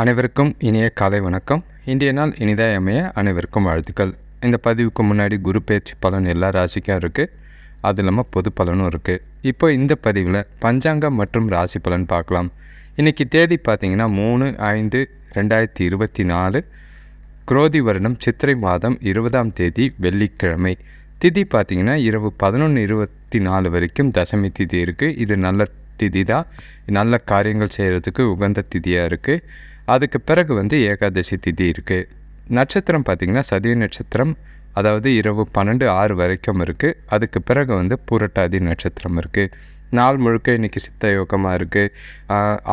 அனைவருக்கும் இனிய காலை வணக்கம். இன்றைய நாள் இனிதாக அமைய அனைவருக்கும் வாழ்த்துக்கள். இந்த பதிவுக்கு முன்னாடி குரு பயிற்சி பலன் எல்லா ராசிக்கும் இருக்குது அது இல்லாமல் பொது பலனும் இருக்குது இப்போ இந்த பதிவில் பஞ்சாங்கம் மற்றும் ராசி பலன் பார்க்கலாம். இன்றைக்கி தேதி பார்த்தீங்கன்னா மூணு ஐந்து ரெண்டாயிரத்தி இருபத்தி நாலு. குரோதி வருடம் சித்திரை மாதம் இருபதாம் தேதி வெள்ளிக்கிழமை. திதி பார்த்தீங்கன்னா இரவு பதினொன்று இருபத்தி நாலு வரைக்கும் தசமி திதி இருக்குது இது நல்ல திதி தான். நல்ல காரியங்கள் செய்கிறதுக்கு உகந்த திதியாக இருக்குது அதுக்கு பிறகு வந்து ஏகாதசி திதி இருக்குது நட்சத்திரம் பார்த்திங்கன்னா சதிய நட்சத்திரம் அதாவது இரவு பன்னெண்டு ஆறு வரைக்கும் இருக்குது அதுக்கு பிறகு வந்து பூரட்டாதி நட்சத்திரம் இருக்குது நாள் முழுக்க இன்றைக்கி சித்த யோகமாக இருக்குது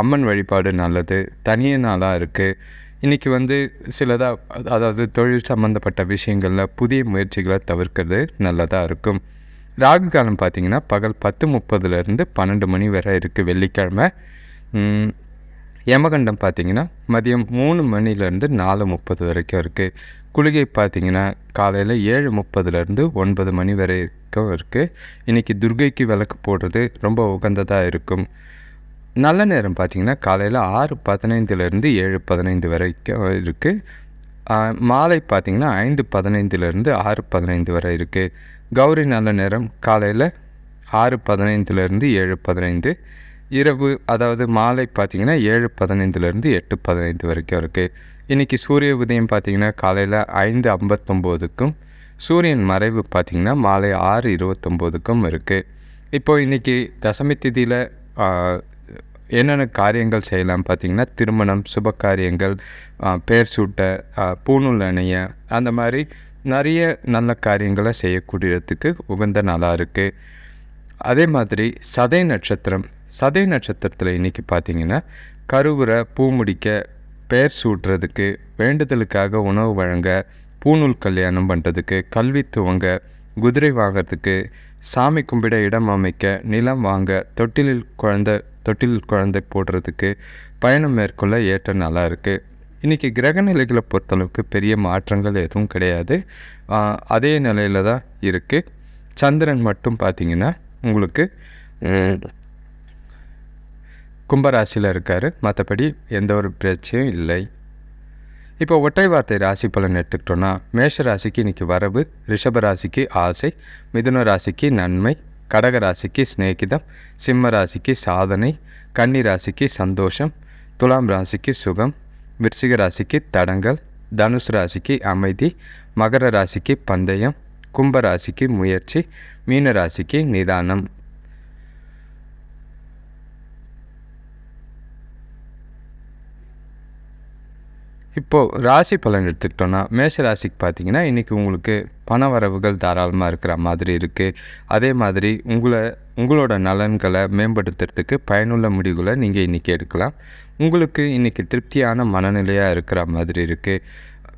அம்மன் வழிபாடு நல்லது தனிய நாளாக இருக்குது இன்றைக்கி வந்து சிலதாக அதாவது தொழில் சம்மந்தப்பட்ட விஷயங்களில் புதிய முயற்சிகளை தவிர்க்கிறது நல்லதாக இருக்கும். ராகு காலம் பார்த்திங்கன்னா பகல் பத்து முப்பதுலேருந்து பன்னெண்டு மணி வரை இருக்குது வெள்ளிக்கிழமை. யமகண்டம் பார்த்தீங்கன்னா மதியம் மூணு மணிலேருந்து நாலு முப்பது வரைக்கும் இருக்குது குளிகை பார்த்தீங்கன்னா காலையில் ஏழு முப்பதுலேருந்து ஒன்பது மணி வரைக்கும் இருக்குது இன்றைக்கி துர்கைக்கு விளக்கு போடுறது ரொம்ப உகந்ததாக இருக்கும். நல்ல நேரம் பார்த்தீங்கன்னா காலையில் ஆறு பதினைந்துலேருந்து ஏழு பதினைந்து வரைக்கும் இருக்குது மாலை பார்த்திங்கன்னா ஐந்து பதினைந்துலேருந்து ஆறு பதினைந்து வரை இருக்குது கௌரி நல்ல நேரம் காலையில் ஆறு பதினைந்துலேருந்து ஏழு பதினைந்து. இரவு அதாவது மாலை பார்த்திங்கன்னா ஏழு பதினைந்துலேருந்து எட்டு பதினைந்து வரைக்கும் இருக்குது இன்றைக்கி சூரிய உதயம் பார்த்தீங்கன்னா காலையில் ஐந்து ஐம்பத்தொம்போதுக்கும் சூரியன் மறைவு பார்த்திங்கன்னா மாலை ஆறு இருபத்தொம்போதுக்கும் இருக்குது இப்போது இன்றைக்கி தசமி திதியில் என்னென்ன காரியங்கள் செய்யலாம் பார்த்திங்கன்னா திருமணம் சுப காரியங்கள் பேர் சூட்ட பூணூல் அணைய அந்த மாதிரி நிறைய நல்ல காரியங்களை செய்யக்கூடியதுக்கு உகந்த நாளாக இருக்குது அதே மாதிரி சதை நட்சத்திரம் சதை நட்சத்திரத்தில் இன்றைக்கி பார்த்தீங்கன்னா கருவுரை பூ முடிக்க பெயர் சூட்டுறதுக்கு வேண்டுதலுக்காக உணவு வழங்க பூநூல் கல்யாணம் பண்ணுறதுக்கு கல்வி துவங்க குதிரை வாங்கிறதுக்கு சாமி கும்பிட இடம் அமைக்க நிலம் வாங்க தொட்டிலில் குழந்தை தொட்டிலில் குழந்தை போடுறதுக்கு பயணம் மேற்கொள்ள ஏற்ற நாளாக இருக்குது இன்றைக்கி கிரக நிலைகளை பொறுத்தளவுக்கு பெரிய மாற்றங்கள் எதுவும் கிடையாது. அதே நிலையில் தான் இருக்குது சந்திரன் மட்டும் பார்த்திங்கன்னா உங்களுக்கு கும்பராசியில் இருக்கார். மற்றபடி எந்த ஒரு பிரச்சனையும் இல்லை. இப்போ ஒற்றை வார்த்தை ராசி பலன் எடுத்துக்கிட்டோன்னா மேஷ ராசிக்கு இன்னைக்கு வரவு ரிஷப ராசிக்கு ஆசை மிதுன ராசிக்கு நன்மை கடக ராசிக்கு சிநேகிதம் சிம்ம ராசிக்கு சாதனை கன்னி ராசிக்கு சந்தோஷம் துலாம் ராசிக்கு சுகம் விருச்சிக ராசிக்கு தடங்கல் தனுசு ராசிக்கு அமைதி மகர ராசிக்கு பந்தயம் கும்ப ராசிக்கு முயற்சி மீன ராசிக்கு நிதானம். இப்போது ராசி பலன் எடுத்துக்கிட்டோன்னா மேஷ ராசிக்கு பார்த்தீங்கன்னா இன்றைக்கி உங்களுக்கு பண வரவுகள் தாராளமாக இருக்கிற மாதிரி இருக்குது அதே மாதிரி உங்களை உங்களோட நலன்களை மேம்படுத்துறதுக்கு பயனுள்ள முடிவுகளை நீங்கள் இன்றைக்கி எடுக்கலாம். உங்களுக்கு இன்றைக்கி திருப்தியான மனநிலையாக இருக்கிற மாதிரி இருக்குது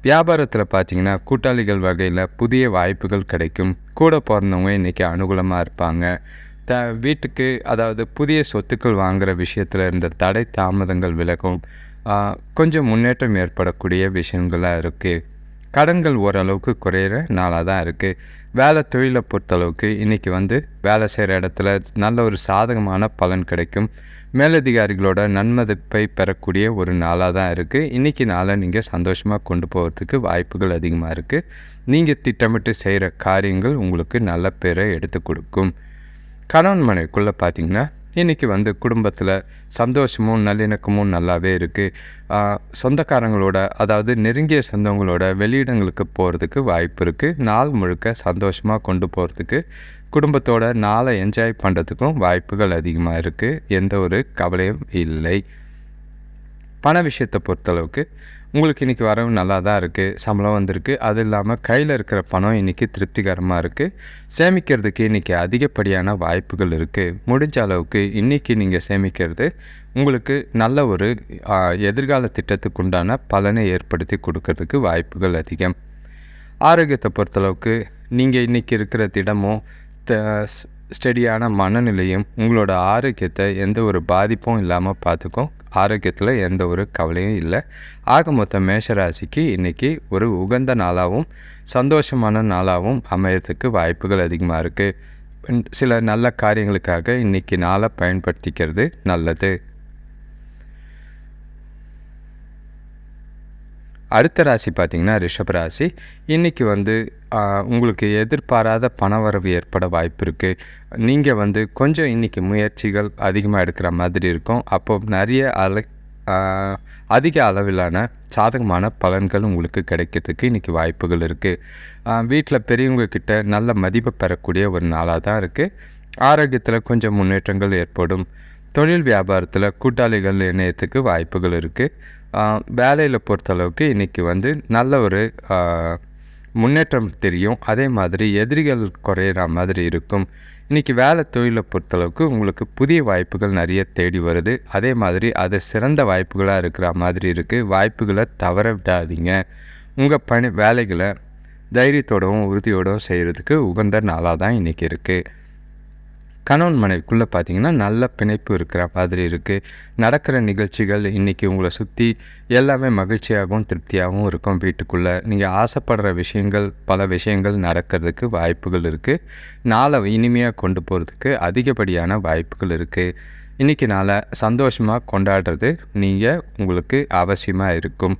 வியாபாரத்தில் பார்த்தீங்கன்னா கூட்டாளிகள் வகையில் புதிய வாய்ப்புகள் கிடைக்கும். கூட பிறந்தவங்க இன்றைக்கி அனுகூலமாக இருப்பாங்க. த வீட்டுக்கு அதாவது புதிய சொத்துக்கள் வாங்குகிற விஷயத்தில் இருந்த தடை தாமதங்கள் விலகும். கொஞ்சம் முன்னேற்றம் ஏற்படக்கூடிய விஷயங்களாக இருக்குது கடன்கள் ஓரளவுக்கு குறையிற நாளாக தான் இருக்குது வேலை தொழிலை பொறுத்தளவுக்கு இன்றைக்கி வந்து வேலை செய்கிற இடத்துல நல்ல ஒரு சாதகமான பலன் கிடைக்கும். மேலதிகாரிகளோட நன்மதிப்பை பெறக்கூடிய ஒரு நாளாக தான் இருக்குது இன்றைக்கி நாளை நீங்கள் சந்தோஷமாக கொண்டு போகிறதுக்கு வாய்ப்புகள் அதிகமாக இருக்குது நீங்கள் திட்டமிட்டு செய்கிற காரியங்கள் உங்களுக்கு நல்ல பேரை எடுத்து கொடுக்கும். கணவன் மனைவிக்குள்ளே பார்த்தீங்கன்னா இன்றைக்கி வந்து குடும்பத்தில் சந்தோஷமும் நல்லிணக்கமும் நல்லாவே இருக்குது சொந்தக்காரங்களோட அதாவது நெருங்கிய சொந்தங்களோட வெளியிடங்களுக்கு போகிறதுக்கு வாய்ப்பு இருக்குது நாள் முழுக்க சந்தோஷமாக கொண்டு போகிறதுக்கு குடும்பத்தோட நாளை என்ஜாய் பண்ணுறதுக்கும் வாய்ப்புகள் அதிகமாக இருக்குது எந்த ஒரு கவலையும் இல்லை. பண விஷயத்தை பொறுத்தளவுக்கு உங்களுக்கு இன்றைக்கி வரவு நல்லா தான் இருக்குது சம்பளம் வந்திருக்கு. அது இல்லாமல் கையில் இருக்கிற பணம் இன்றைக்கி திருப்திகரமாக இருக்குது சேமிக்கிறதுக்கு இன்றைக்கி அதிகப்படியான வாய்ப்புகள் இருக்குது முடிஞ்ச அளவுக்கு இன்றைக்கி நீங்கள் சேமிக்கிறது உங்களுக்கு நல்ல ஒரு எதிர்கால திட்டத்துக்கு உண்டான பலனை ஏற்படுத்தி கொடுக்கறதுக்கு வாய்ப்புகள் அதிகம். ஆரோக்கியத்தை பொறுத்தளவுக்கு நீங்கள் இன்றைக்கி இருக்கிற திடமும் த- ஸ்டெடியான மனநிலையும் உங்களோட ஆரோக்கியத்தை எந்த ஒரு பாதிப்பும் இல்லாமல் பார்த்துக்கும் ஆரோக்கியத்தில் எந்த ஒரு கவலையும் இல்லை. ஆக மொத்த மேஷராசிக்கு இன்றைக்கி ஒரு உகந்த நாளாகவும் சந்தோஷமான நாளாகவும் அமையறதுக்கு வாய்ப்புகள் அதிகமாக இருக்குது சில நல்ல காரியங்களுக்காக இன்றைக்கி நாளை பயன்படுத்திக்கிறது நல்லது. அடுத்த ராசி பார்த்திங்கன்னா ரிஷப் ராசி. இன்றைக்கி வந்து உங்களுக்கு எதிர்பாராத பணவரவு ஏற்பட வாய்ப்பு இருக்குது நீங்கள் வந்து கொஞ்சம் இன்றைக்கி முயற்சிகள் அதிகமாக எடுக்கிற மாதிரி இருக்கும். அப்போ நிறைய அலை அதிக அளவிலான சாதகமான பலன்கள் உங்களுக்கு கிடைக்கிறதுக்கு இன்றைக்கி வாய்ப்புகள் இருக்குது வீட்டில் பெரியவங்கக்கிட்ட நல்ல மதிப்பை பெறக்கூடிய ஒரு நாளாக தான் இருக்குது ஆரோக்கியத்தில் கொஞ்சம் முன்னேற்றங்கள் ஏற்படும். தொழில் வியாபாரத்தில் கூட்டாளிகள் இணையத்துக்கு வாய்ப்புகள் இருக்குது வேலையில் பொறுத்தளவுக்கு இன்றைக்கி வந்து நல்ல ஒரு முன்னேற்றம் தெரியும். அதே மாதிரி எதிரிகள் குறையிற மாதிரி இருக்கும். இன்றைக்கி வேலை தொழிலை பொறுத்தளவுக்கு உங்களுக்கு புதிய வாய்ப்புகள் நிறைய தேடி வருது. அதே மாதிரி அது சிறந்த வாய்ப்புகளாக இருக்கிற மாதிரி இருக்குது வாய்ப்புகளை தவற விடாதீங்க. உங்கள் பணி வேலைகளை தைரியத்தோடவும் உறுதியோடவும் செய்கிறதுக்கு உகந்த நாளாக தான் இன்றைக்கி இருக்குது கணவன் மனைவிக்குள்ளே பார்த்தீங்கன்னா நல்ல பிணைப்பு இருக்கிற மாதிரி இருக்குது நடக்கிற நிகழ்ச்சிகள் இன்றைக்கி உங்களை சுற்றி எல்லாமே மகிழ்ச்சியாகவும் திருப்தியாகவும் இருக்கும் வீட்டுக்குள்ளே. நீங்கள் ஆசைப்படுற விஷயங்கள் பல விஷயங்கள் நடக்கிறதுக்கு வாய்ப்புகள் இருக்குது நாளை இனிமையாக கொண்டு போகிறதுக்கு அதிகப்படியான வாய்ப்புகள் இருக்குது இன்றைக்கி நாளை சந்தோஷமாக கொண்டாடுறது நீங்கள் உங்களுக்கு அவசியமாக இருக்கும்.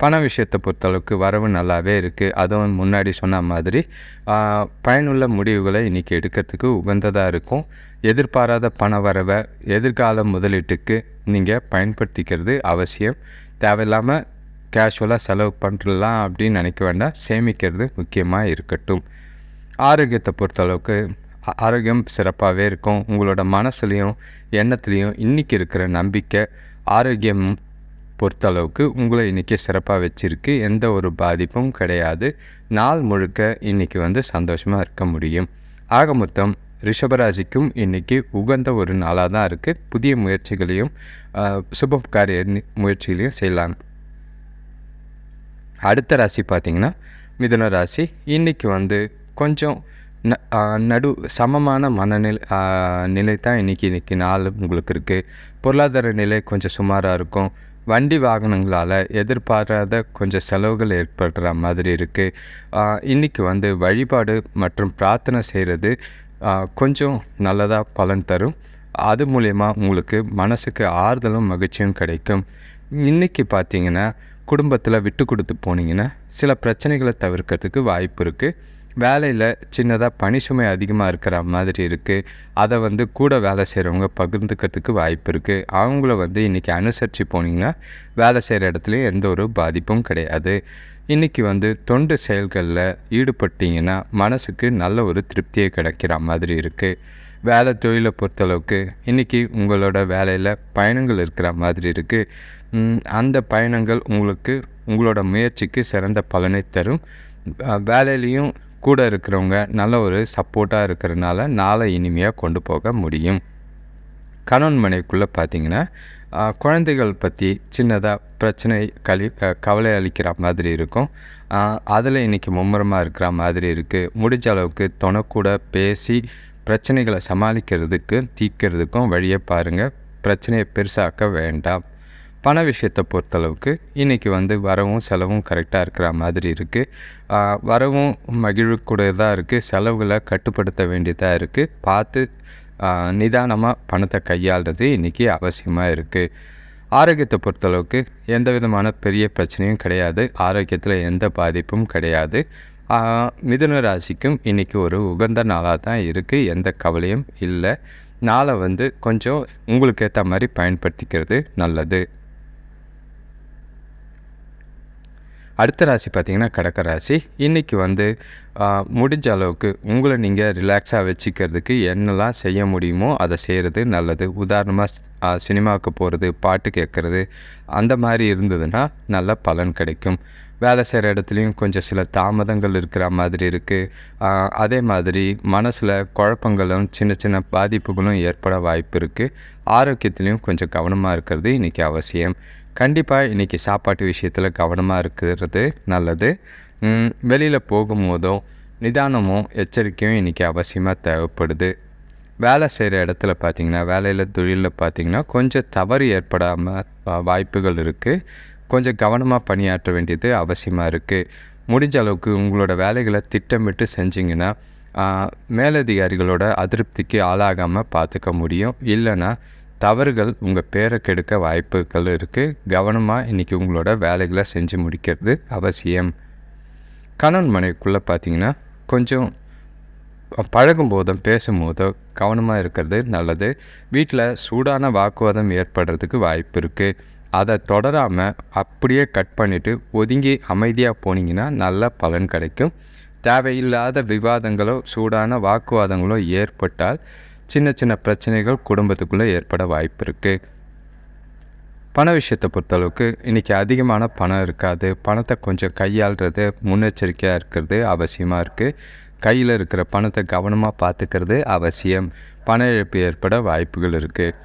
பண விஷயத்தை பொறுத்தளவுக்கு வரவு நல்லாவே இருக்குது அதுவும் முன்னாடி சொன்ன மாதிரி பயனுள்ள முடிவுகளை இன்றைக்கி எடுக்கிறதுக்கு உகந்ததாக இருக்கும். எதிர்பாராத பண வரவை எதிர்கால முதலீட்டுக்கு நீங்கள் பயன்படுத்திக்கிறது அவசியம். தேவையில்லாமல் கேஷுவலாக செலவு பண்ணுறலாம் அப்படின்னு நினைக்க வேண்டாம். சேமிக்கிறது முக்கியமாக இருக்கட்டும். ஆரோக்கியத்தை பொறுத்தளவுக்கு ஆரோக்கியம் சிறப்பாகவே இருக்கும். உங்களோட மனசுலேயும் எண்ணத்துலேயும் இன்றைக்கி இருக்கிற நம்பிக்கை ஆரோக்கியம் பொறுத்தளவுக்கு உங்களை இன்றைக்கி சிறப்பாக வச்சுருக்கு. எந்த ஒரு பாதிப்பும் கிடையாது. நாள் முழுக்க இன்றைக்கி வந்து சந்தோஷமாக இருக்க முடியும். ஆக மொத்தம் ரிஷபராசிக்கும் இன்றைக்கி உகந்த ஒரு நாளாக தான் இருக்குது புதிய முயற்சிகளையும் சுப காரிய நி- முயற்சிகளையும் செய்யலாம். அடுத்த ராசி பார்த்திங்கன்னா மிதுன ராசி. இன்றைக்கி வந்து கொஞ்சம் ந நடு சமமான மனநிலை நிலை தான் இன்றைக்கி இன்றைக்கி நாள் உங்களுக்கு இருக்குது பொருளாதார நிலை கொஞ்சம் சுமாராக இருக்கும். வண்டி வாகனங்களால் எதிர்பாராத கொஞ்சம் செலவுகள் ஏற்படுற மாதிரி இருக்குது இன்றைக்கி வந்து வழிபாடு மற்றும் பிரார்த்தனை செய்கிறது கொஞ்சம் நல்லதாக பலன் தரும். அது மூலயமா உங்களுக்கு மனசுக்கு ஆறுதலும் மகிழ்ச்சியும் கிடைக்கும். இன்றைக்கி பார்த்தீங்கன்னா குடும்பத்தில் விட்டு கொடுத்து போனீங்கன்னா சில பிரச்சனைகளை தவிர்க்கிறதுக்கு வாய்ப்பு இருக்குது வேலையில் சின்னதாக பணி சுமை அதிகமாக இருக்கிற மாதிரி இருக்குது அதை வந்து கூட வேலை செய்கிறவங்க பகிர்ந்துக்கிறதுக்கு வாய்ப்பு இருக்குது அவங்கள வந்து இன்றைக்கி அனுசரித்து போனீங்கன்னா வேலை செய்கிற இடத்துலையும் எந்த ஒரு பாதிப்பும் கிடையாது. இன்றைக்கி வந்து தொண்டு செயல்களில் ஈடுபட்டிங்கன்னா மனசுக்கு நல்ல ஒரு திருப்தியை கிடைக்கிற மாதிரி இருக்குது வேலை தொழிலை பொறுத்தளவுக்கு இன்றைக்கி உங்களோட வேலையில் பயணங்கள் இருக்கிற மாதிரி இருக்குது அந்த பயணங்கள் உங்களுக்கு உங்களோட முயற்சிக்கு சிறந்த பலனை தரும். வேலையிலையும் கூட இருக்கிறவங்க நல்ல ஒரு சப்போர்ட்டாக இருக்கிறனால நாளை இனிமையாக கொண்டு போக முடியும். கணவன் மனைவிக்குள்ளே பார்த்தீங்கன்னா குழந்தைகள் பற்றி சின்னதாக பிரச்சனை கலி கவலை அளிக்கிற மாதிரி இருக்கும். அதில் இன்றைக்கி மும்முரமாக இருக்கிற மாதிரி இருக்குது முடிஞ்ச அளவுக்கு துணைக்கூட பேசி பிரச்சனைகளை சமாளிக்கிறதுக்கு தீர்க்கிறதுக்கும் வழியை பாருங்கள் பிரச்சனையை பெருசாக்க வேண்டாம். பண விஷயத்தை பொறுத்தளவுக்கு இன்றைக்கி வந்து வரவும் செலவும் கரெக்டாக இருக்கிற மாதிரி இருக்குது வரவும் மகிழ்வுக்கூடியதாக இருக்குது செலவுகளை கட்டுப்படுத்த வேண்டியதாக இருக்குது பார்த்து நிதானமாக பணத்தை கையாளுறது இன்றைக்கி அவசியமாக இருக்குது ஆரோக்கியத்தை பொறுத்தளவுக்கு எந்த விதமான பெரிய பிரச்சனையும் கிடையாது. ஆரோக்கியத்தில் எந்த பாதிப்பும் கிடையாது. மிதுன ராசிக்கும் இன்றைக்கி ஒரு உகந்த நாளாக தான் இருக்குது எந்த கவலையும் இல்லை. நாளை வந்து கொஞ்சம் உங்களுக்கு ஏற்ற மாதிரி பயன்படுத்திக்கிறது நல்லது. அடுத்த ராசி பார்த்தீங்கன்னா கடக ராசி. இன்றைக்கி வந்து முடிஞ்ச அளவுக்கு உங்களை நீங்கள் ரிலாக்ஸாக வச்சுக்கிறதுக்கு என்னெல்லாம் செய்ய முடியுமோ அதை செய்கிறது நல்லது. உதாரணமாக சினிமாவுக்கு போகிறது பாட்டு கேட்குறது அந்த மாதிரி இருந்ததுன்னா நல்ல பலன் கிடைக்கும். வேலை செய்கிற இடத்துலையும் கொஞ்சம் சில தாமதங்கள் இருக்கிற மாதிரி இருக்குது அதே மாதிரி மனசில் குழப்பங்களும் சின்ன சின்ன பாதிப்புகளும் ஏற்பட வாய்ப்பு இருக்குது ஆரோக்கியத்துலேயும் கொஞ்சம் கவனமாக இருக்கிறது இன்றைக்கி அவசியம். கண்டிப்பாக இன்றைக்கி சாப்பாட்டு விஷயத்தில் கவனமாக இருக்கிறது நல்லது. வெளியில் போகும்போதும் நிதானமும் எச்சரிக்கையும் இன்றைக்கி அவசியமாக தேவைப்படுது. வேலை செய்கிற இடத்துல பார்த்தீங்கன்னா வேலையில் தொழிலில் பார்த்தீங்கன்னா கொஞ்சம் தவறு ஏற்படாமல் வாய்ப்புகள் இருக்குது கொஞ்சம் கவனமாக பணியாற்ற வேண்டியது அவசியமாக இருக்குது முடிஞ்ச அளவுக்கு உங்களோட வேலைகளை திட்டமிட்டு செஞ்சிங்கன்னா மேலதிகாரிகளோட அதிருப்திக்கு ஆளாகாமல் பார்த்துக்க முடியும். இல்லைன்னா தவறுகள் உங்கள் பேரை கெடுக்க வாய்ப்புகள் இருக்குது கவனமாக இன்றைக்கி உங்களோட வேலைகளை செஞ்சு முடிக்கிறது அவசியம். கணவன் மனைவிக்குள்ளே பார்த்தீங்கன்னா கொஞ்சம் பழகும் போதும் பேசும்போதோ கவனமாக இருக்கிறது நல்லது. வீட்டில் சூடான வாக்குவாதம் ஏற்படுறதுக்கு வாய்ப்பு இருக்குது அதை தொடராமல் அப்படியே கட் பண்ணிவிட்டு ஒதுங்கி அமைதியாக போனீங்கன்னா நல்ல பலன் கிடைக்கும். தேவையில்லாத விவாதங்களோ சூடான வாக்குவாதங்களோ ஏற்பட்டால் சின்ன சின்ன பிரச்சனைகள் குடும்பத்துக்குள்ளே ஏற்பட வாய்ப்பு இருக்குது பண விஷயத்தை பொறுத்தளவுக்கு இன்றைக்கி அதிகமான பணம் இருக்காது. பணத்தை கொஞ்சம் கையாளுறது முன்னெச்சரிக்கையாக இருக்கிறது அவசியமாக இருக்குது கையில் இருக்கிற பணத்தை கவனமாக பார்த்துக்கிறது அவசியம். பண இழப்பு ஏற்பட வாய்ப்புகள் இருக்குது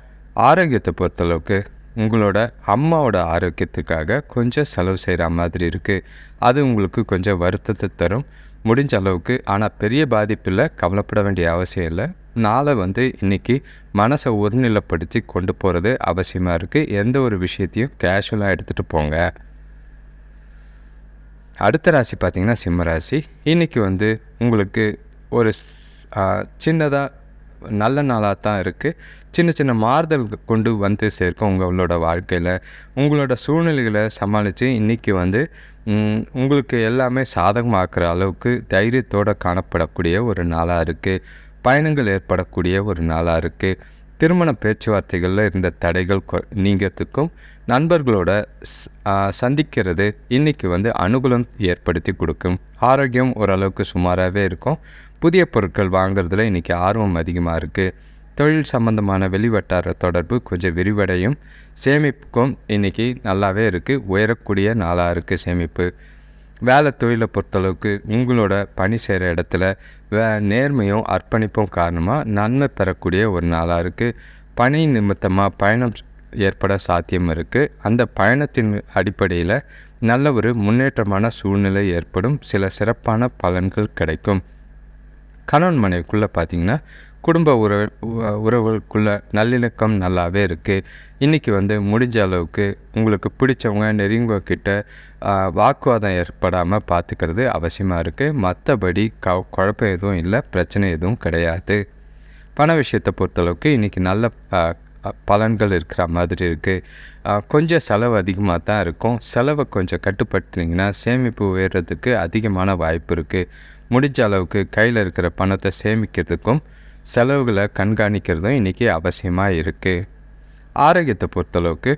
ஆரோக்கியத்தை பொறுத்தளவுக்கு உங்களோட அம்மாவோட ஆரோக்கியத்துக்காக கொஞ்சம் செலவு செய்கிற மாதிரி இருக்குது அது உங்களுக்கு கொஞ்சம் வருத்தத்தை தரும். முடிஞ்ச அளவுக்கு ஆனால் பெரிய பாதிப்பில் கவலைப்பட வேண்டிய அவசியம் இல்லை. நாளை வந்து இன்றைக்கி மனசை ஒருநிலைப்படுத்தி கொண்டு போகிறது அவசியமாக இருக்குது எந்த ஒரு விஷயத்தையும் கேஷுவலாக எடுத்துகிட்டு போங்க. அடுத்த ராசி பார்த்திங்கன்னா சிம்ம ராசி. இன்றைக்கி வந்து உங்களுக்கு ஒரு சின்னதாக நல்ல நாளாக தான் இருக்குது சின்ன சின்ன மாறுதல் கொண்டு வந்து சேர்க்கும் உங்களோட வாழ்க்கையில் உங்களோட சூழ்நிலைகளை சமாளித்து இன்றைக்கி வந்து உங்களுக்கு எல்லாமே சாதகமாக்குற அளவுக்கு தைரியத்தோடு காணப்படக்கூடிய ஒரு நாளாக இருக்குது பயணங்கள் ஏற்படக்கூடிய ஒரு நாளாக இருக்குது திருமண பேச்சுவார்த்தைகளில் இருந்த தடைகள் நீங்கிறதுக்கும் நண்பர்களோட சந்திக்கிறது இன்றைக்கி வந்து அனுகூலம் ஏற்படுத்தி கொடுக்கும். ஆரோக்கியம் ஓரளவுக்கு சுமாராகவே இருக்கும். புதிய பொருட்கள் வாங்குறதுல இன்றைக்கி ஆர்வம் அதிகமாக இருக்குது தொழில் சம்பந்தமான வெளிவட்டார தொடர்பு கொஞ்சம் விரிவடையும். சேமிப்புக்கும் இன்றைக்கி நல்லாவே இருக்குது உயரக்கூடிய நாளாக இருக்குது சேமிப்பு. வேலை தொழிலை பொறுத்தளவுக்கு உங்களோட பணி செய்கிற இடத்துல வே நேர்மையும் அர்ப்பணிப்பும் காரணமாக நன்மை பெறக்கூடிய ஒரு நாளாக இருக்குது பணி நிமித்தமாக பயணம் ஏற்பட சாத்தியம் இருக்குது அந்த பயணத்தின் அடிப்படையில் நல்ல ஒரு முன்னேற்றமான சூழ்நிலை ஏற்படும். சில சிறப்பான பலன்கள் கிடைக்கும். கணவன் மனைவிக்குள்ளே பார்த்திங்கன்னா குடும்ப உறவு உறவுகளுக்குள்ள நல்லிணக்கம் நல்லாவே இருக்குது இன்றைக்கி வந்து முடிஞ்ச அளவுக்கு உங்களுக்கு பிடிச்சவங்க நெருங்கக்கிட்ட வாக்குவாதம் ஏற்படாமல் பார்த்துக்கிறது அவசியமாக இருக்குது மற்றபடி க குழப்பம் எதுவும் இல்லை பிரச்சனை எதுவும் கிடையாது. பண விஷயத்தை பொறுத்தளவுக்கு இன்றைக்கி நல்ல பலன்கள் இருக்கிற மாதிரி இருக்குது கொஞ்சம் செலவு அதிகமாக தான் இருக்கும். செலவை கொஞ்சம் கட்டுப்படுத்தினீங்கன்னா சேமிப்பு உயர்றதுக்கு அதிகமான வாய்ப்பு இருக்குது முடிஞ்ச அளவுக்கு கையில் இருக்கிற பணத்தை சேமிக்கிறதுக்கும் செலவுகளை கண்காணிக்கிறதும் இன்றைக்கி அவசியமாக இருக்குது ஆரோக்கியத்தை பொறுத்தளவுக்கு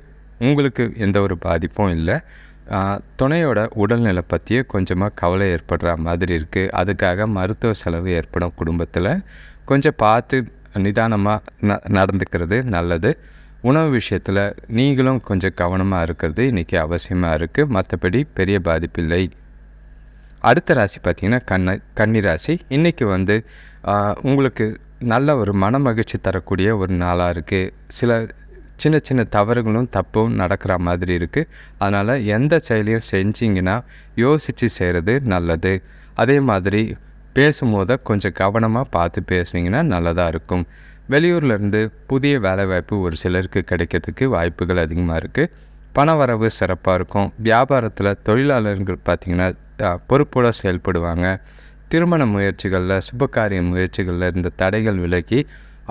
உங்களுக்கு எந்த ஒரு பாதிப்பும் இல்லை. துணையோட உடல்நிலை பற்றியே கொஞ்சமாக கவலை ஏற்படுற மாதிரி இருக்குது அதுக்காக மருத்துவ செலவு ஏற்படும் குடும்பத்தில். கொஞ்சம் பார்த்து நிதானமாக ந நடந்துக்கிறது நல்லது. உணவு விஷயத்தில் நீங்களும் கொஞ்சம் கவனமாக இருக்கிறது இன்றைக்கி அவசியமாக இருக்குது மற்றபடி பெரிய பாதிப்பில்லை அடுத்த ராசி பார்த்திங்கன்னா கண்ண கன்னி ராசி. இன்றைக்கி வந்து உங்களுக்கு நல்ல ஒரு மன மகிழ்ச்சி தரக்கூடிய ஒரு நாளாக இருக்குது சில சின்ன சின்ன தவறுகளும் தப்பும் நடக்கிற மாதிரி இருக்குது அதனால் எந்த செயலையும் செஞ்சிங்கன்னா யோசித்து செய்கிறது நல்லது. அதே மாதிரி பேசும்போது கொஞ்சம் கவனமாக பார்த்து பேசுனீங்கன்னா நல்லதாக இருக்கும். வெளியூர்லேருந்து புதிய வேலைவாய்ப்பு ஒரு சிலருக்கு கிடைக்கிறதுக்கு வாய்ப்புகள் அதிகமாக இருக்குது பண வரவு சிறப்பாக இருக்கும். வியாபாரத்தில் தொழிலாளர்கள் பார்த்திங்கன்னா பொறுப்போடு செயல்படுவாங்க. திருமண முயற்சிகளில் சுபகாரிய முயற்சிகளில் இருந்த தடைகள் விலகி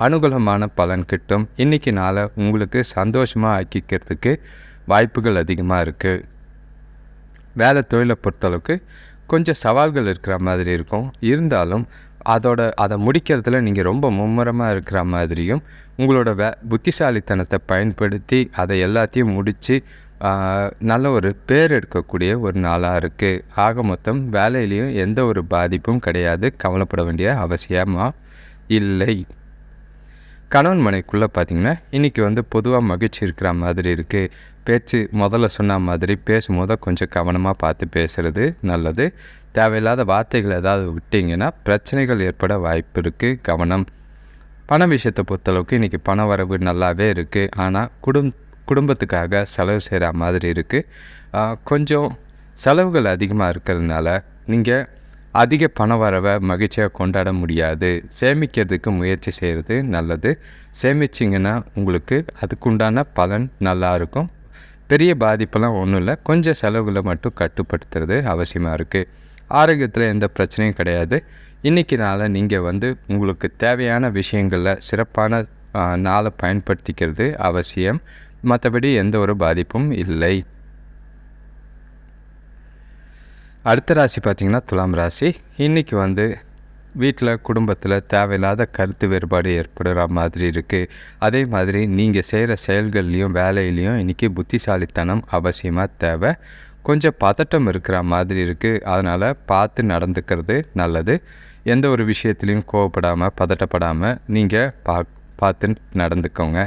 அனுகூலமான பலன் கிட்டும். இன்றைக்கி நாளை உங்களுக்கு சந்தோஷமாக ஆக்கிக்கிறதுக்கு வாய்ப்புகள் அதிகமாக இருக்குது வேலை தொழிலை பொறுத்தளவுக்கு கொஞ்சம் சவால்கள் இருக்கிற மாதிரி இருக்கும். இருந்தாலும் அதோட அதை முடிக்கிறதுல நீங்கள் ரொம்ப மும்முரமாக இருக்கிற மாதிரியும் உங்களோட வே புத்திசாலித்தனத்தை பயன்படுத்தி அதை எல்லாத்தையும் முடித்து நல்ல ஒரு பேர் எடுக்கக்கூடிய ஒரு நாளாக இருக்குது ஆக மொத்தம் வேலையிலையும் எந்த ஒரு பாதிப்பும் கிடையாது. கவலைப்பட வேண்டிய அவசியமாக இல்லை. கணவன் மனைக்குள்ளே பார்த்திங்கன்னா இன்றைக்கி வந்து பொதுவாக மகிழ்ச்சி இருக்கிற மாதிரி இருக்குது பேச்சு முதல்ல சொன்ன மாதிரி பேசும்போது கொஞ்சம் கவனமாக பார்த்து பேசுகிறது நல்லது. தேவையில்லாத வார்த்தைகள் ஏதாவது விட்டிங்கன்னா பிரச்சனைகள் ஏற்பட வாய்ப்பு இருக்குது கவனம். பண விஷயத்தை பொறுத்தளவுக்கு இன்றைக்கி பண வரவு நல்லாவே இருக்குது ஆனால் குடும் குடும்பத்துக்காக செலவு செய்கிற மாதிரி இருக்குது கொஞ்சம் செலவுகள் அதிகமாக இருக்கிறதுனால நீங்கள் அதிக பண வரவை மகிழ்ச்சியாக கொண்டாட முடியாது. சேமிக்கிறதுக்கு முயற்சி செய்கிறது நல்லது. சேமிச்சிங்கன்னா உங்களுக்கு அதுக்குண்டான பலன் நல்லாயிருக்கும் பெரிய பாதிப்பெல்லாம் ஒன்றும் இல்லை. கொஞ்சம் செலவுகளை மட்டும் கட்டுப்படுத்துறது அவசியமாக இருக்குது ஆரோக்கியத்தில் எந்த பிரச்சனையும் கிடையாது. இன்றைக்கி நாளில் நீங்கள் வந்து உங்களுக்கு தேவையான விஷயங்களில் சிறப்பான நாளை பயன்படுத்திக்கிறது அவசியம். மற்றபடி எந்த ஒரு பாதிப்பும் இல்லை. அடுத்த ராசி பார்த்திங்கன்னா துலாம் ராசி. இன்றைக்கி வந்து வீட்டில் குடும்பத்தில் தேவையில்லாத கருத்து வேறுபாடு ஏற்படுற மாதிரி இருக்குது அதே மாதிரி நீங்கள் செய்கிற செயல்கள்லேயும் வேலையிலையும் இன்றைக்கி புத்திசாலித்தனம் அவசியமாக தேவை. கொஞ்சம் பதட்டம் இருக்கிற மாதிரி இருக்குது அதனால் பார்த்து நடந்துக்கிறது நல்லது. எந்த ஒரு விஷயத்துலையும் கோவப்படாமல் பதட்டப்படாமல் நீங்கள் பா பார்த்து நடந்துக்கோங்க.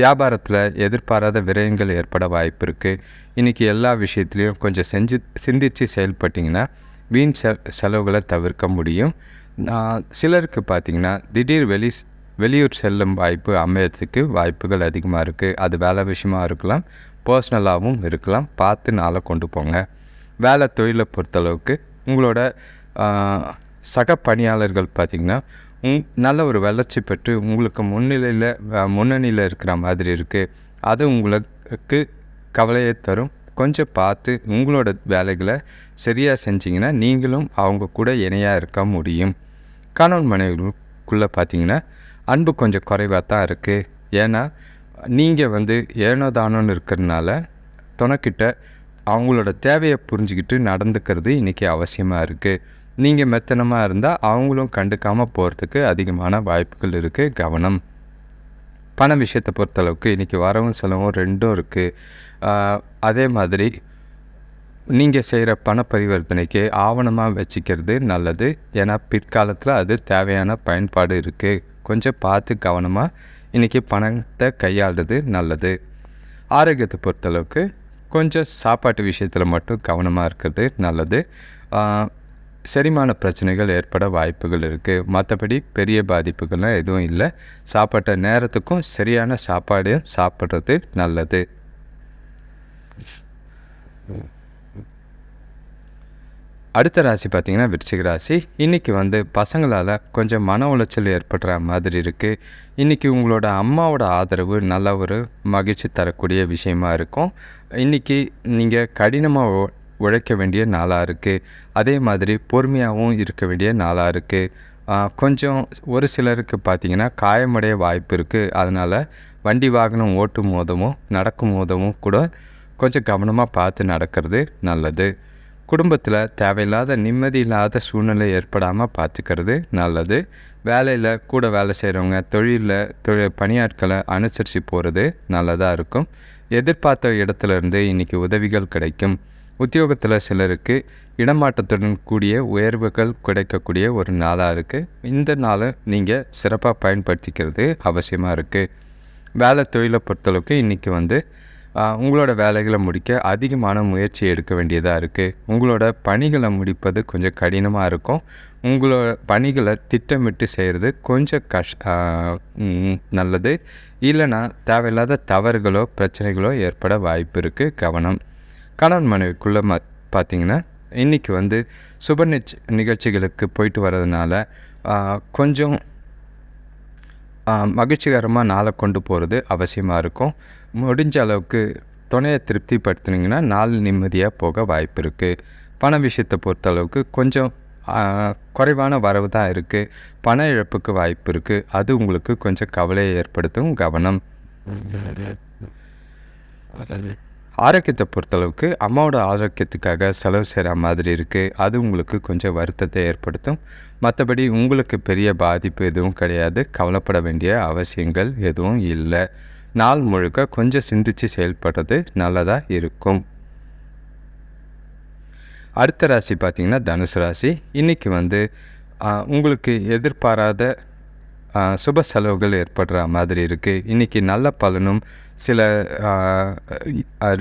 வியாபாரத்தில் எதிர்பாராத விரயங்கள் ஏற்பட வாய்ப்பு இருக்குது இன்றைக்கி எல்லா விஷயத்துலையும் கொஞ்சம் செஞ்சு சிந்தித்து செயல்பட்டிங்கன்னா வீண் செ செலவுகளை தவிர்க்க முடியும். சிலருக்கு பார்த்திங்கன்னா திடீர் வெளி வெளியூர் செல்லும் வாய்ப்பு அமையறதுக்கு வாய்ப்புகள் அதிகமாக இருக்குது அது வேலை விஷயமாக இருக்கலாம் பர்சனலாகவும் இருக்கலாம். பார்த்து நாளை கொண்டு போங்க. வேலை தொழிலை பொறுத்தளவுக்கு உங்களோட சக பணியாளர்கள் பார்த்திங்கன்னா நல்ல ஒரு வளர்ச்சி பெற்று உங்களுக்கு முன்னிலையில் முன்னணியில் இருக்கிற மாதிரி இருக்குது அது உங்களுக்கு கவலையை தரும். கொஞ்சம் பார்த்து உங்களோட வேலைகளை சரியாக செஞ்சிங்கன்னா நீங்களும் அவங்க கூட இணையாக இருக்க முடியும். கணவன் மனைவிக்குள்ளே பார்த்தீங்கன்னா அன்பு கொஞ்சம் குறைவாக தான் இருக்குது ஏன்னா நீங்கள் வந்து ஏனோ தானோன்னு இருக்கிறதுனால துணைக்கிட்ட அவங்களோட தேவையை புரிஞ்சுக்கிட்டு நடந்துக்கிறது இன்றைக்கி அவசியமாக இருக்குது நீங்கள் மெத்தனமாக இருந்தால் அவங்களும் கண்டுக்காமல் போகிறதுக்கு அதிகமான வாய்ப்புகள் இருக்குது கவனம். பண விஷயத்தை பொறுத்தளவுக்கு இன்றைக்கி வரவும் செலவும் ரெண்டும் இருக்குது அதே மாதிரி நீங்கள் செய்கிற பண பரிவர்த்தனைக்கு ஆவணமாக வச்சுக்கிறது நல்லது. ஏன்னா பிற்காலத்தில் அது தேவையான பயன்பாடு இருக்குது கொஞ்சம் பார்த்து கவனமாக இன்றைக்கி பணத்தை கையாளுறது நல்லது. ஆரோக்கியத்தை பொறுத்தளவுக்கு கொஞ்சம் சாப்பாட்டு விஷயத்தில் மட்டும் கவனமாக இருக்கிறது நல்லது. செரிமான பிரச்சனைகள் ஏற்பட வாய்ப்புகள் இருக்குது மற்றபடி பெரிய பாதிப்புகள்லாம் எதுவும் இல்லை. சாப்பாட்ட நேரத்துக்கும் சரியான சாப்பாடு சாப்பிட்றது நல்லது. அடுத்த ராசி பார்த்திங்கன்னா விருச்சிக ராசி. இன்றைக்கி வந்து பசங்களால் கொஞ்சம் மன உளைச்சல் ஏற்படுற மாதிரி இருக்குது இன்றைக்கி உங்களோட அம்மாவோட ஆதரவு நல்ல ஒரு மகிழ்ச்சி தரக்கூடிய விஷயமா இருக்கும். இன்றைக்கி நீங்கள் கடினமாக உழைக்க வேண்டிய நாளாக இருக்குது அதே மாதிரி பொறுமையாகவும் இருக்க வேண்டிய நாளாக இருக்குது கொஞ்சம் ஒரு சிலருக்கு பார்த்திங்கன்னா காயமடைய வாய்ப்பு இருக்குது அதனால் வண்டி வாகனம் ஓட்டும் போதவும் நடக்கும் போதவும் கூட கொஞ்சம் கவனமாக பார்த்து நடக்கிறது நல்லது. குடும்பத்தில் தேவையில்லாத நிம்மதி இல்லாத சூழ்நிலை ஏற்படாமல் பார்த்துக்கிறது நல்லது. வேலையில் கூட வேலை செய்கிறவங்க தொழிலில் தொழில் பணியாட்களை அனுசரித்து போகிறது நல்லதாக இருக்கும். எதிர்பார்த்த இடத்துலேருந்து இன்றைக்கி உதவிகள் கிடைக்கும். உத்தியோகத்தில் சிலருக்கு இடமாற்றத்துடன் கூடிய உயர்வுகள் கிடைக்கக்கூடிய ஒரு நாளாக இருக்குது இந்த நாளை நீங்கள் சிறப்பாக பயன்படுத்திக்கிறது அவசியமாக இருக்குது வேலை தொழிலை பொறுத்தளவுக்கு இன்றைக்கி வந்து உங்களோட வேலைகளை முடிக்க அதிகமான முயற்சி எடுக்க வேண்டியதாக இருக்குது உங்களோட பணிகளை முடிப்பது கொஞ்சம் கடினமாக இருக்கும். உங்களோட பணிகளை திட்டமிட்டு செய்கிறது கொஞ்சம் கஷ் நல்லது. இல்லைனா தேவையில்லாத தவறுகளோ பிரச்சனைகளோ ஏற்பட வாய்ப்பு இருக்குது கவனம். கணவன் மனைவிக்குள்ளே ம பார்த்திங்கன்னா இன்றைக்கி வந்து சுப நிச் நிகழ்ச்சிகளுக்கு போயிட்டு வர்றதுனால கொஞ்சம் மகிழ்ச்சிகரமாக நாளை கொண்டு போகிறது அவசியமாக இருக்கும். முடிஞ்ச அளவுக்கு துணையை திருப்திப்படுத்துனீங்கன்னா நாள் நிம்மதியாக போக வாய்ப்பு இருக்குது பண விஷயத்தை பொறுத்தளவுக்கு கொஞ்சம் குறைவான வரவு தான் இருக்குது பண இழப்புக்கு வாய்ப்பு இருக்குது அது உங்களுக்கு கொஞ்சம் கவலையை ஏற்படுத்தும் கவனம். ஆரோக்கியத்தை பொறுத்தளவுக்கு அம்மாவோட ஆரோக்கியத்துக்காக செலவு செய்கிற மாதிரி இருக்குது அது உங்களுக்கு கொஞ்சம் வருத்தத்தை ஏற்படுத்தும். மற்றபடி உங்களுக்கு பெரிய பாதிப்பு எதுவும் கிடையாது. கவலைப்பட வேண்டிய அவசியங்கள் எதுவும் இல்லை. நாள் முழுக்க கொஞ்சம் சிந்தித்து செயல்படுறது நல்லதாக இருக்கும். அடுத்த ராசி பார்த்திங்கன்னா தனுசு ராசி. இன்றைக்கி வந்து உங்களுக்கு எதிர்பாராத சுப செலவுகள் ஏற்படுற மாதிரி இருக்குது இன்றைக்கி நல்ல பலனும் சில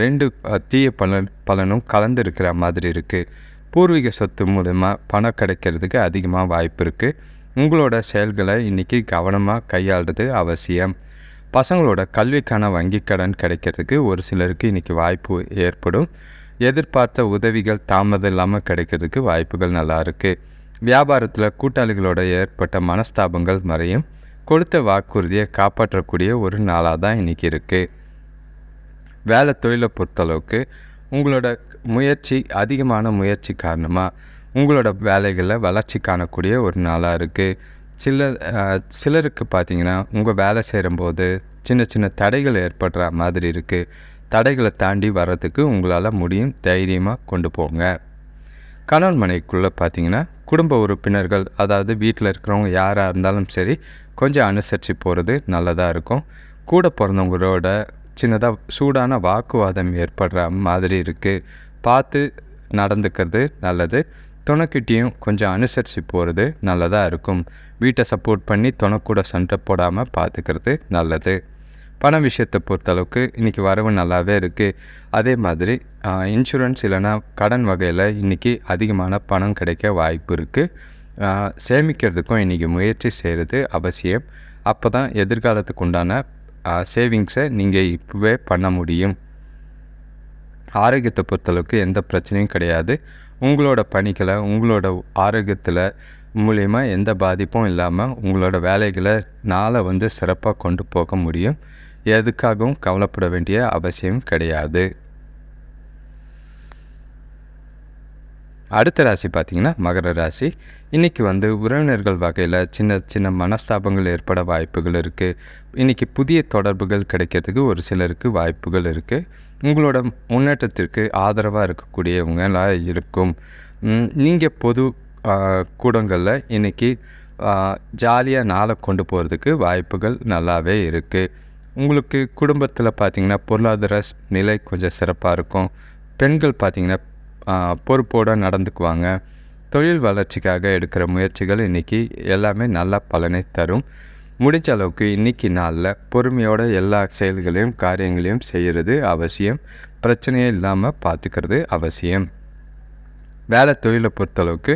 ரெண்டு தீய பலன் பலனும் கலந்துருக்கிற மாதிரி இருக்குது பூர்வீக சொத்து மூலமாக பணம் கிடைக்கிறதுக்கு அதிகமாக வாய்ப்பு இருக்குது உங்களோட செயல்களை இன்றைக்கி கவனமாக கையாளுறது அவசியம். பசங்களோட கல்விக்கான வங்கி கடன் கிடைக்கிறதுக்கு ஒரு சிலருக்கு இன்றைக்கி வாய்ப்பு ஏற்படும். எதிர்பார்த்த உதவிகள் தாமதம் இல்லாமல் கிடைக்கிறதுக்கு வாய்ப்புகள் நல்லா இருக்குது வியாபாரத்தில் கூட்டாளிகளோட ஏற்பட்ட மனஸ்தாபங்கள் மறையும். கொடுத்த வாக்குறுதியை காப்பாற்றக்கூடிய ஒரு நாளாக தான் இன்றைக்கி இருக்குது வேலை தொழிலை பொறுத்தளவுக்கு உங்களோட முயற்சி அதிகமான முயற்சி காரணமாக உங்களோட வேலைகளில் வளர்ச்சி காணக்கூடிய ஒரு நாளாக இருக்குது சில சிலருக்கு பார்த்தீங்கன்னா உங்கள் வேலை செய்யும்போது சின்ன சின்ன தடைகள் ஏற்படுற மாதிரி இருக்குது தடைகளை தாண்டி வர்றதுக்கு உங்களால் முடியும் தைரியமாக கொண்டு போங்க. கணவன் மனைக்குள்ளே பார்த்தீங்கன்னா குடும்ப உறுப்பினர்கள் அதாவது வீட்டில் இருக்கிறவங்க யாராக இருந்தாலும் சரி கொஞ்சம் அனுசரித்து போகிறது நல்லதாக இருக்கும். கூட பிறந்தவங்களோட சின்னதாக சூடான வாக்குவாதம் ஏற்படுற மாதிரி இருக்குது பார்த்து நடந்துக்கிறது நல்லது. துணைக்கிட்டேயும் கொஞ்சம் அனுசரித்து போகிறது நல்லதாக இருக்கும். வீட்டை சப்போர்ட் பண்ணி துணைக்கூட சண்டை போடாமல் பார்த்துக்கிறது நல்லது. பண விஷயத்தை பொறுத்தளவுக்கு இன்றைக்கி வரவு நல்லாவே இருக்குது அதே மாதிரி இன்சூரன்ஸ் இல்லைன்னா கடன் வகையில் இன்றைக்கி அதிகமான பணம் கிடைக்க வாய்ப்பு இருக்குது சேமிக்கிறதுக்கும் இன்றைக்கி முயற்சி செய்கிறது அவசியம். அப்போ தான் எதிர்காலத்துக்கு உண்டான சேவிங்ஸை நீங்கள் இப்போவே பண்ண முடியும். ஆரோக்கியத்தை பொறுத்தளவுக்கு எந்த பிரச்சனையும் கிடையாது. உங்களோட பணிகளை உங்களோட ஆரோக்கியத்தில் மூலயமா எந்த பாதிப்பும் இல்லாமல் உங்களோட வேலைகளை நாளை வந்து சிறப்பாக கொண்டு போக முடியும். எதுக்காகவும் கவலைப்பட வேண்டிய அவசியம் கிடையாது. அடுத்த ராசி பார்த்திங்கன்னா மகர ராசி. இன்றைக்கி வந்து உறவினர்கள் வகையில் சின்ன சின்ன மனஸ்தாபங்கள் ஏற்பட வாய்ப்புகள் இருக்குது இன்றைக்கி புதிய தொடர்புகள் கிடைக்கிறதுக்கு ஒரு சிலருக்கு வாய்ப்புகள் இருக்குது உங்களோட முன்னேற்றத்திற்கு ஆதரவாக இருக்கக்கூடியவங்களாக இருக்கும். நீங்கள் பொது கூடங்களில் இன்றைக்கி ஜாலியாக நாளை கொண்டு போகிறதுக்கு வாய்ப்புகள் நல்லாவே இருக்குது உங்களுக்கு குடும்பத்தில் பார்த்திங்கன்னா பொருளாதார நிலை கொஞ்சம் சிறப்பாக இருக்கும். பெண்கள் பார்த்திங்கன்னா பொறுப்போடு நடந்துக்குவாங்க. தொழில் வளர்ச்சிக்காக எடுக்கிற முயற்சிகள் இன்றைக்கி எல்லாமே நல்ல பலனை தரும். முடிஞ்ச அளவுக்கு இன்றைக்கி நாளில் பொறுமையோட எல்லா செயல்களையும் காரியங்களையும் செய்கிறது அவசியம். பிரச்சனையே இல்லாமல் பார்த்துக்கிறது அவசியம். வேலை தொழிலை பொறுத்தளவுக்கு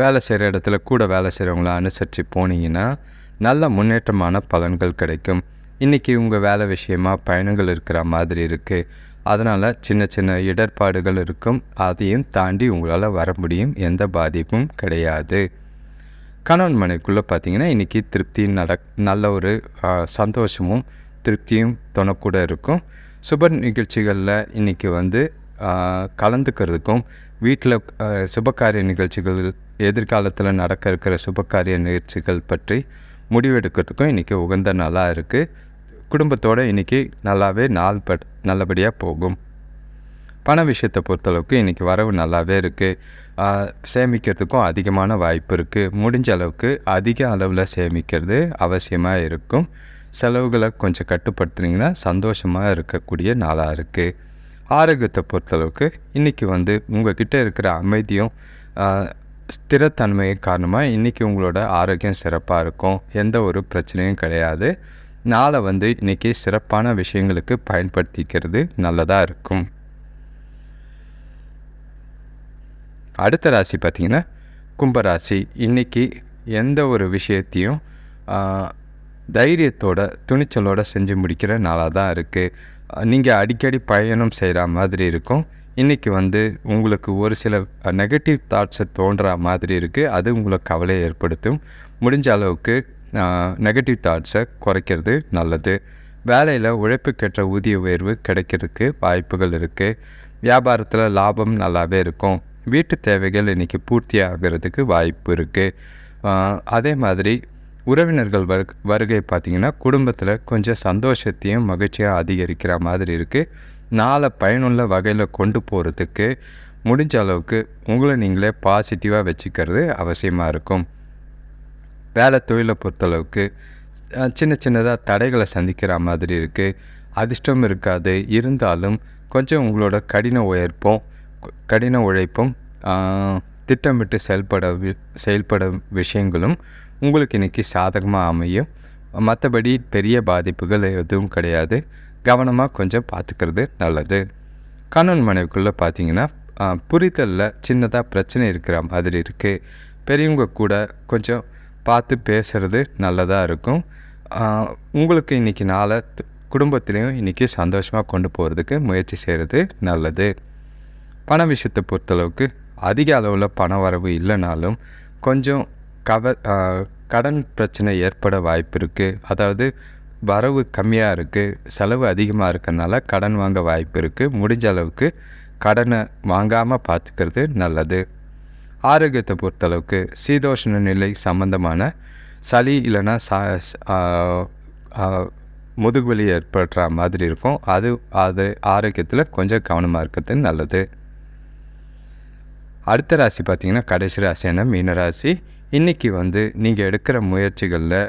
வேலை செய்கிற இடத்துல கூட வேலை செய்கிறவங்கள அனுசரித்து போனீங்கன்னா நல்ல முன்னேற்றமான பலன்கள் கிடைக்கும். இன்றைக்கி உங்கள் வேலை விஷயமா பயணங்கள் இருக்கிற மாதிரி இருக்குது அதனால் சின்ன சின்ன இடர்பாடுகள் இருக்கும். அதையும் தாண்டி உங்களால் வர முடியும். எந்த பாதிப்பும் கிடையாது. கணவன் மனைக்குள்ளே பார்த்தீங்கன்னா இன்றைக்கி திருப்தி நட நல்ல ஒரு சந்தோஷமும் திருப்தியும் துணக்கூட இருக்கும். சுப நிகழ்ச்சிகளில் இன்றைக்கி வந்து கலந்துக்கிறதுக்கும் வீட்டில் சுபகாரிய நிகழ்ச்சிகள் எதிர்காலத்தில் நடக்க இருக்கிற சுபகாரிய நிகழ்ச்சிகள் பற்றி முடிவெடுக்கிறதுக்கும் இன்றைக்கி உகந்த நாளாக இருக்குது குடும்பத்தோடு இன்றைக்கி நல்லாவே நாள் பட் நல்லபடியாக போகும். பண விஷயத்தை பொறுத்தளவுக்கு இன்றைக்கி வரவு நல்லாவே இருக்குது சேமிக்கிறதுக்கும் அதிகமான வாய்ப்பு இருக்குது முடிஞ்ச அளவுக்கு அதிக அளவில் சேமிக்கிறது அவசியமாக இருக்கும். செலவுகளை கொஞ்சம் கட்டுப்படுத்துனீங்கன்னா சந்தோஷமாக இருக்கக்கூடிய நாளாக இருக்குது ஆரோக்கியத்தை பொறுத்தளவுக்கு இன்றைக்கி வந்து உங்கள்கிட்ட இருக்கிற அமைதியும் ஆ, ஸ்திரத்தன்மை காரணமாக இன்றைக்கி உங்களோட ஆரோக்கியம் சிறப்பாக இருக்கும். எந்த ஒரு பிரச்சனையும் கிடையாது. நாளை வந்து இன்றைக்கி சிறப்பான விஷயங்களுக்கு பயன்படுத்திக்கிறது நல்லதாக இருக்கும். அடுத்த ராசி பார்த்திங்கன்னா கும்பராசி இன்றைக்கி எந்த ஒரு விஷயத்தையும் தைரியத்தோட துணிச்சலோட செஞ்சு முடிக்கிற நாளாக தான் இருக்குது நீங்கள் அடிக்கடி பயணம் செய்கிற மாதிரி இருக்கும். இன்றைக்கி வந்து உங்களுக்கு ஒரு சில நெகட்டிவ் தாட்ஸை தோன்ற மாதிரி இருக்குது அது உங்களுக்கு கவலையை ஏற்படுத்தும். முடிஞ்ச அளவுக்கு நெகட்டிவ் தாட்ஸை குறைக்கிறது நல்லது. வேலையில் உழைப்புக்கேற்ற ஊதிய உயர்வு கிடைக்கிறதுக்கு வாய்ப்புகள் இருக்குது வியாபாரத்தில் லாபம் நல்லாவே இருக்கும். வீட்டு தேவைகள் இன்றைக்கி பூர்த்தி ஆகிறதுக்கு வாய்ப்பு இருக்குது அதே மாதிரி உறவினர்கள் வரு வருகை பார்த்திங்கன்னா குடும்பத்தில் கொஞ்சம் சந்தோஷத்தையும் மகிழ்ச்சியாக அதிகரிக்கிற மாதிரி இருக்குது நாளை பயனுள்ள வகையில் கொண்டு போகிறதுக்கு முடிஞ்ச அளவுக்கு உங்களை நீங்களே பாசிட்டிவாக வச்சுக்கிறது அவசியமாக இருக்கும். வேலை தொழிலை பொறுத்தளவுக்கு சின்ன சின்னதாக தடைகளை சந்திக்கிற மாதிரி இருக்குது அதிர்ஷ்டம் இருக்காது. இருந்தாலும் கொஞ்சம் உங்களோட கடின உழைப்பும் கடின உழைப்பும் திட்டமிட்டு செயல்பட வி- செயல்பட விஷயங்களும் உங்களுக்கு இன்றைக்கி சாதகமாக அமையும். மற்றபடி பெரிய பாதிப்புகள் எதுவும் கிடையாது. கவனமாக கொஞ்சம் பார்த்துக்கிறது நல்லது. கணவன் மனைவிக்குள்ளே பார்த்தீங்கன்னா புரிதலில் சின்னதாக பிரச்சனை இருக்கிற மாதிரி இருக்குது பெரியவங்க கூட கொஞ்சம் பார்த்து பேசுகிறது நல்லதாக இருக்கும். உங்களுக்கு இன்றைக்கி நாளை குடும்பத்திலையும் இன்றைக்கி சந்தோஷமாக கொண்டு போகிறதுக்கு முயற்சி செய்கிறது நல்லது. பண விஷயத்தை பொறுத்தளவுக்கு அதிக அளவில் பண வரவு இல்லைனாலும் கொஞ்சம் கவ கடன் பிரச்சனை ஏற்பட வாய்ப்பு இருக்குது அதாவது வரவு கம்மியாக இருக்குது செலவு அதிகமாக இருக்கறனால கடன் வாங்க வாய்ப்பு இருக்குது முடிஞ்ச அளவுக்கு கடனை வாங்காமல் பார்த்துக்கிறது நல்லது. ஆரோக்கியத்தை பொறுத்தளவுக்கு சீதோஷ்ண நிலை சம்பந்தமான சளி இல்லைன்னா சா முதுகுவலி ஏற்படுற மாதிரி இருக்கும். அது அது ஆரோக்கியத்தில் கொஞ்சம் கவனமாக இருக்கிறது நல்லது. அடுத்த ராசி பார்த்திங்கன்னா கடைசி ராசியான மீனராசி இன்றைக்கி வந்து நீங்கள் எடுக்கிற முயற்சிகளில்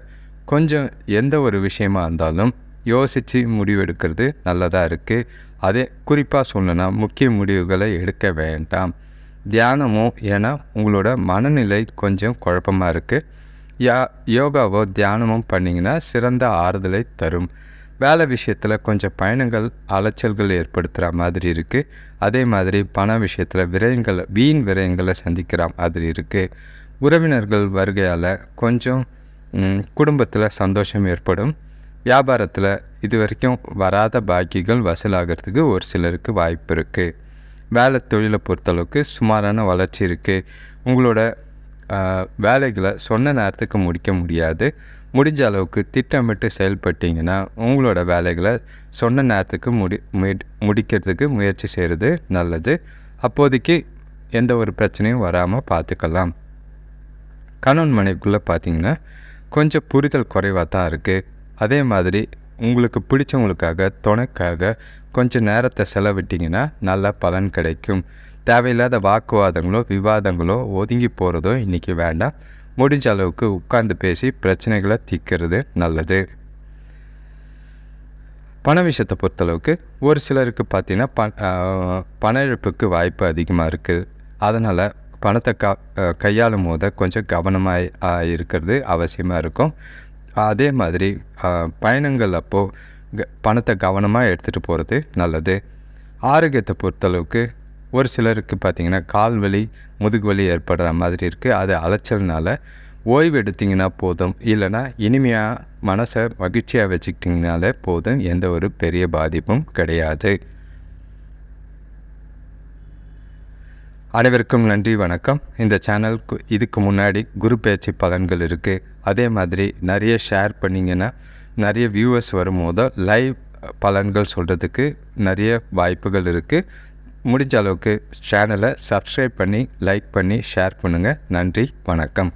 கொஞ்சம் எந்த ஒரு விஷயமா இருந்தாலும் யோசித்து முடிவெடுக்கிறது நல்லதாக இருக்குது அதே குறிப்பாக சொல்லணும்னா முக்கிய முடிவுகளை எடுக்க வேண்டாம். தியானமோ ஏன்னா உங்களோட மனநிலை கொஞ்சம் குழப்பமாக இருக்குது யா யோகாவோ தியானமும் பண்ணிங்கன்னா சிறந்த ஆறுதலை தரும். வேலை விஷயத்தில் கொஞ்சம் பயணங்கள் அலைச்சல்கள் ஏற்படுத்துகிற மாதிரி இருக்குது அதே மாதிரி பண விஷயத்தில் விரயங்களை வீண் விரயங்களை சந்திக்கிற மாதிரி இருக்குது உறவினர்கள் வருகையால் கொஞ்சம் குடும்பத்தில் சந்தோஷம் ஏற்படும். வியாபாரத்தில் இது வரைக்கும் வராத பாக்கிகள் வசூலாகிறதுக்கு ஒரு சிலருக்கு வாய்ப்பு இருக்குது வேலை தொழிலை பொறுத்தளவுக்கு சுமாரான வளர்ச்சி இருக்குது உங்களோட வேலைகளை சொன்ன நேரத்துக்கு முடிக்க முடியாது. முடிஞ்ச அளவுக்கு திட்டமிட்டு செயல்பட்டிங்கன்னா உங்களோட வேலைகளை சொன்ன நேரத்துக்கு முடி முடிக்கிறதுக்கு முயற்சி செய்கிறது நல்லது. அப்போதைக்கு எந்த ஒரு பிரச்சனையும் வராமல் பார்த்துக்கலாம் கணவன் மனைவிக்குள்ளே பார்த்திங்கன்னா கொஞ்சம் புரிதல் குறைவாக தான் இருக்குது அதே மாதிரி உங்களுக்கு பிடிச்சவங்களுக்காக துணைக்காக கொஞ்சம் நேரத்தை செலவிட்டிங்கன்னா நல்ல பலன் கிடைக்கும். தேவையில்லாத வாக்குவாதங்களோ விவாதங்களோ ஒதுங்கி போகிறதோ இன்றைக்கி வேண்டாம். முடிஞ்ச அளவுக்கு உட்கார்ந்து பேசி பிரச்சனைகளை தீர்க்கிறது நல்லது. பண விஷயத்தை பொறுத்தளவுக்கு ஒரு சிலருக்கு பார்த்தீங்கன்னா ப பண இழப்புக்கு வாய்ப்பு அதிகமாக இருக்குது அதனால் பணத்தை கா கையாளும் போது கொஞ்சம் கவனமாக இருக்கிறது அவசியமாக இருக்கும். அதே மாதிரி பயணங்கள் அப்போது பணத்தை கவனமாக எடுத்துகிட்டு போகிறது நல்லது. ஆரோக்கியத்தை பொறுத்தளவுக்கு ஒரு சிலருக்கு பார்த்திங்கன்னா கால் வலி முதுகு வலி ஏற்படுற மாதிரி இருக்குது அது அலைச்சல்னால ஓய்வு எடுத்திங்கன்னா போதும். இல்லைனா இனிமையாக மனசை மகிழ்ச்சியாக வச்சுக்கிட்டிங்கனாலே போதும். எந்த ஒரு பெரிய பாதிப்பும் கிடையாது. அனைவருக்கும் நன்றி வணக்கம். இந்த சேனலுக்கு இதுக்கு முன்னாடி குரு பேச்சு பலன்கள் இருக்குது அதே மாதிரி நிறைய ஷேர் பண்ணிங்கன்னா நிறைய வியூவர்ஸ் வரும்போது லைவ் பலன்கள் சொல்கிறதுக்கு நிறைய வாய்ப்புகள் இருக்குது முடிஞ்ச அளவுக்கு சேனலை சப்ஸ்கிரைப் பண்ணி லைக் பண்ணி ஷேர் பண்ணுங்கள் நன்றி வணக்கம்.